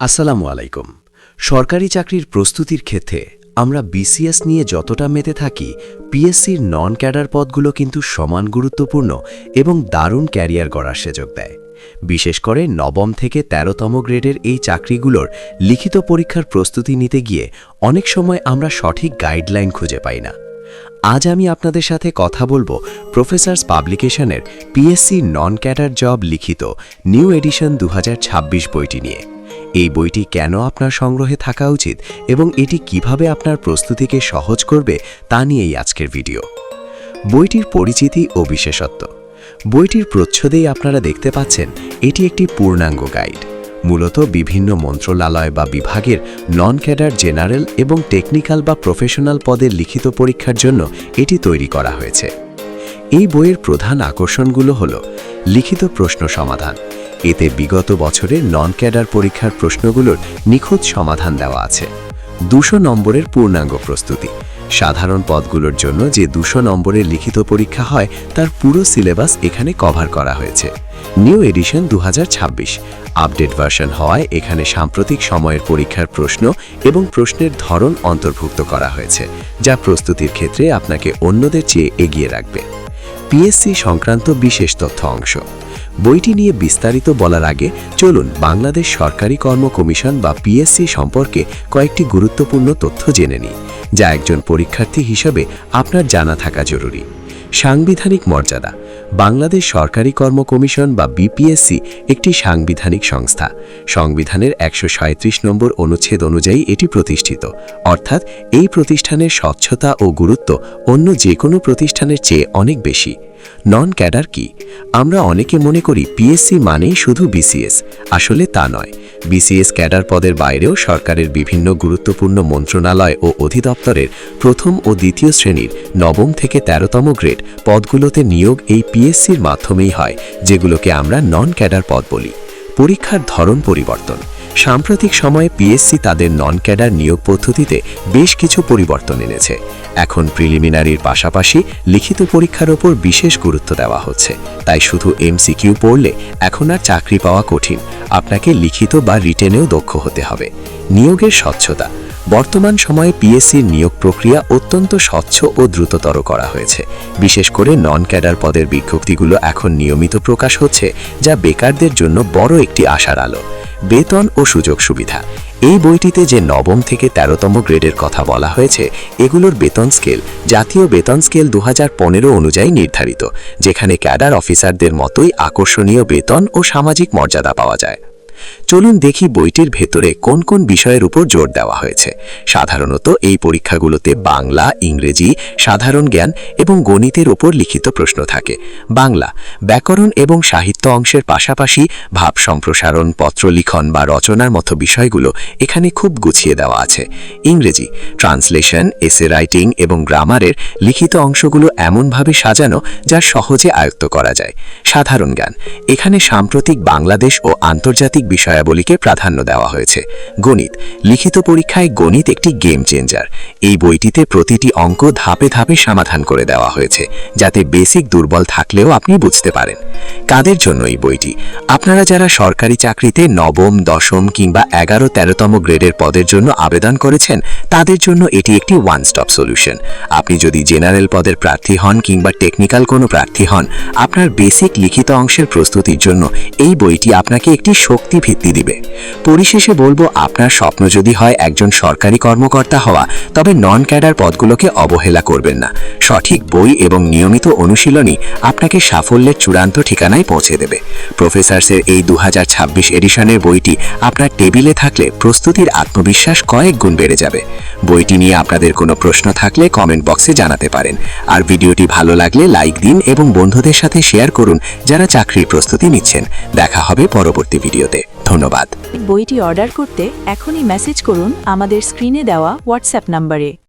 আসসালামু আলাইকুম। সরকারি চাকরির প্রস্তুতির ক্ষেত্রে আমরা বিসিএস নিয়ে যতটা মেতে থাকি, পিএসসির নন ক্যাডার পদগুলো কিন্তু সমান গুরুত্বপূর্ণ এবং দারুণ ক্যারিয়ার গড়ার সুযোগ দেয়। বিশেষ করে নবম থেকে ১৩তম গ্রেডের এই চাকরিগুলোর লিখিত পরীক্ষার প্রস্তুতি নিতে গিয়ে অনেক সময় আমরা সঠিক গাইডলাইন খুঁজে পাই না। আজ আমি আপনাদের সাথে কথা বলব প্রফেসরস পাবলিকেশনের পিএসসি নন ক্যাডার জব লিখিত নিউ এডিশন দু হাজার ছাব্বিশ বইটি নিয়ে। এই বইটি কেন আপনার সংগ্রহে থাকা উচিত এবং এটি কীভাবে আপনার প্রস্তুতিকে সহজ করবে তা নিয়েই আজকের ভিডিও। বইটির পরিচিতি ও বিশেষত্ব। বইটির প্রচ্ছদেই আপনারা দেখতে পাচ্ছেন, এটি একটি পূর্ণাঙ্গ গাইড। মূলত বিভিন্ন মন্ত্রণালয় বা বিভাগের নন ক্যাডার জেনারেল এবং টেকনিক্যাল বা প্রফেশনাল পদের লিখিত পরীক্ষার জন্য এটি তৈরি করা হয়েছে। এই বইয়ের প্রধান আকর্ষণগুলো হল, লিখিত প্রশ্ন সমাধান। এতে বিগত বছরের নন ক্যাডার পরীক্ষার প্রশ্নগুলোর নিখুঁত সমাধান দেওয়া আছে। দুশো নম্বরের পূর্ণাঙ্গ প্রস্তুতি। সাধারণ পদগুলোর জন্য যে দুশো নম্বরের লিখিত পরীক্ষা হয়, তার পুরো সিলেবাস এখানে কভার করা হয়েছে। নিউ এডিশন দু হাজার ছাব্বিশ। আপডেট ভার্সন হওয়ায় এখানে সাম্প্রতিক সময়ের পরীক্ষার প্রশ্ন এবং প্রশ্নের ধরন অন্তর্ভুক্ত করা হয়েছে, যা প্রস্তুতির ক্ষেত্রে আপনাকে অন্যদের চেয়ে এগিয়ে রাখবে। পিএসসি সংক্রান্ত বিশেষ তথ্য অংশ। বইটি নিয়ে বিস্তারিত বলার আগে চলুন বাংলাদেশ সরকারি কর্ম কমিশন বা পিএসসি সম্পর্কে কয়েকটি গুরুত্বপূর্ণ তথ্য জেনে নিই, যা একজন পরীক্ষার্থী হিসেবে আপনার জানা থাকা জরুরি। সাংবিধানিক মর্যাদা। বাংলাদেশ সরকারি কর্ম কমিশন বা বিপিএসসি একটি সাংবিধানিক সংস্থা। সংবিধানের একশো সাঁইত্রিশ নম্বর অনুচ্ছেদ অনুযায়ী এটি প্রতিষ্ঠিত। অর্থাৎ এই প্রতিষ্ঠানের স্বচ্ছতা ও গুরুত্ব অন্য যে কোনো প্রতিষ্ঠানের চেয়ে অনেক বেশি। নন ক্যাডার কি? আমরা অনেকে মনে করি পিএসসি মানেই শুধু বিসিএস আসলে তা নয়। বিসিএস ক্যাডার পদের বাইরেও সরকারের বিভিন্ন গুরুত্বপূর্ণ মন্ত্রণালয় ও অধিদপ্তরের প্রথম ও দ্বিতীয় শ্রেণির নবম থেকে ১৩তম গ্রেড পদগুলোতে নিয়োগ এই পিএসসির মাধ্যমেই হয়, যেগুলোকে আমরা নন ক্যাডার পদ বলি। পরীক্ষার ধরন পরিবর্তন। সাম্প্রতিক সময়ে পিএসসি তাদের নন ক্যাডার নিয়োগ পদ্ধতিতে বেশ কিছু পরিবর্তন এনেছে। এখন প্রিলিমিনারির পাশাপাশি লিখিত পরীক্ষার ওপর বিশেষ গুরুত্ব দেওয়া হচ্ছে। তাই শুধু এমসিকিউ পড়লে এখন আর চাকরি পাওয়া কঠিন। আপনাকে লিখিত বা রিটেনেও দক্ষ হতে হবে। নিয়োগের স্বচ্ছতা। বর্তমান সময়ে পিএসসির নিয়োগ প্রক্রিয়া অত্যন্ত স্বচ্ছ ও দ্রুততর করা হয়েছে। বিশেষ করে নন ক্যাডার পদের বিজ্ঞপ্তিগুলো এখন নিয়মিত প্রকাশ হচ্ছে, যা বেকারদের জন্য বড় একটি আশার আলো। বেতন ও সুযোগ সুবিধা। এই বইটিতে যে নবম থেকে ১৩তম গ্রেডের কথা বলা হয়েছে, এগুলোর বেতন স্কেল, জাতীয় বেতন স্কেল দুহাজার পনেরো অনুযায়ী নির্ধারিত, যেখানে ক্যাডার অফিসারদের মতোই আকর্ষণীয় বেতন ও সামাজিক মর্যাদা পাওয়া যায়। চলুন দেখি বইটির ভেতরে কোন কোন বিষয়ের উপর জোর দেওয়া হয়েছে। সাধারণত এই পরীক্ষাগুলোতে বাংলা, ইংরেজি, সাধারণ জ্ঞান এবং গণিতের ওপর লিখিত প্রশ্ন থাকে। বাংলা, ব্যাকরণ এবং সাহিত্য অংশের পাশাপাশি ভাব সম্প্রসারণ, পত্রলিখন বা রচনার মতো বিষয়গুলো এখানে খুব গুছিয়ে দেওয়া আছে। ইংরেজি, ট্রান্সলেশন, এসে রাইটিং এবং গ্রামারের লিখিত অংশগুলো এমনভাবে সাজানো যা সহজে আয়ত্ত করা যায়। সাধারণ জ্ঞান, এখানে সাম্প্রতিক বাংলাদেশ ও আন্তর্জাতিক বিষয়াবলীকে প্রাধান্য দেওয়া হয়েছে। গণিত। লিখিত পরীক্ষায় গণিত একটি গেম চেঞ্জার এই বইটিতে প্রতিটি অঙ্ক ধাপে ধাপে সমাধান করে দেওয়া হয়েছে, যাতে বেসিক দুর্বল থাকলেও আপনি বুঝতে পারেন। কাদের জন্য এই বইটি? আপনারা যারা সরকারি চাকরিতে নবম, দশম কিংবা এগারো, তেরোতম গ্রেডের পদের জন্য আবেদন করেছেন, তাদের জন্য এটি একটি ওয়ান স্টপ সলিউশন আপনি যদি জেনারেল পদের প্রার্থী হন কিংবা টেকনিক্যাল কোনো প্রার্থী হন, আপনার বেসিক লিখিত অংশের প্রস্তুতির জন্য এই বইটি আপনাকে একটি শক্তি ভিত্তি দিবে। পরিশেষে বলব, আপনার স্বপ্ন যদি হয় একজন সরকারি কর্মকর্তা হওয়া, তবে নন ক্যাডার পদগুলোকে অবহেলা করবেন না। সঠিক বই এবং নিয়মিত অনুশীলনই আপনাকে সাফল্যের চূড়ান্ত ঠিকানায় পৌঁছে দেবে। প্রফেসরসের এই দু এডিশনের বইটি আপনার টেবিলে থাকলে প্রস্তুতির আত্মবিশ্বাস কয়েক গুণ বেড়ে যাবে। বইটি নিয়ে আপনাদের কোনো প্রশ্ন থাকলে কমেন্ট বক্সে জানাতে পারেন। আর ভিডিওটি ভালো লাগলে লাইক দিন এবং বন্ধুদের সাথে শেয়ার করুন যারা চাকরির প্রস্তুতি নিচ্ছেন। দেখা হবে পরবর্তী ভিডিওতে। ধন্যবাদ। বইটি অর্ডার করতে এখনই মেসেজ করুন আমাদের স্ক্রিনে দেওয়া হোয়াটসঅ্যাপ নম্বরে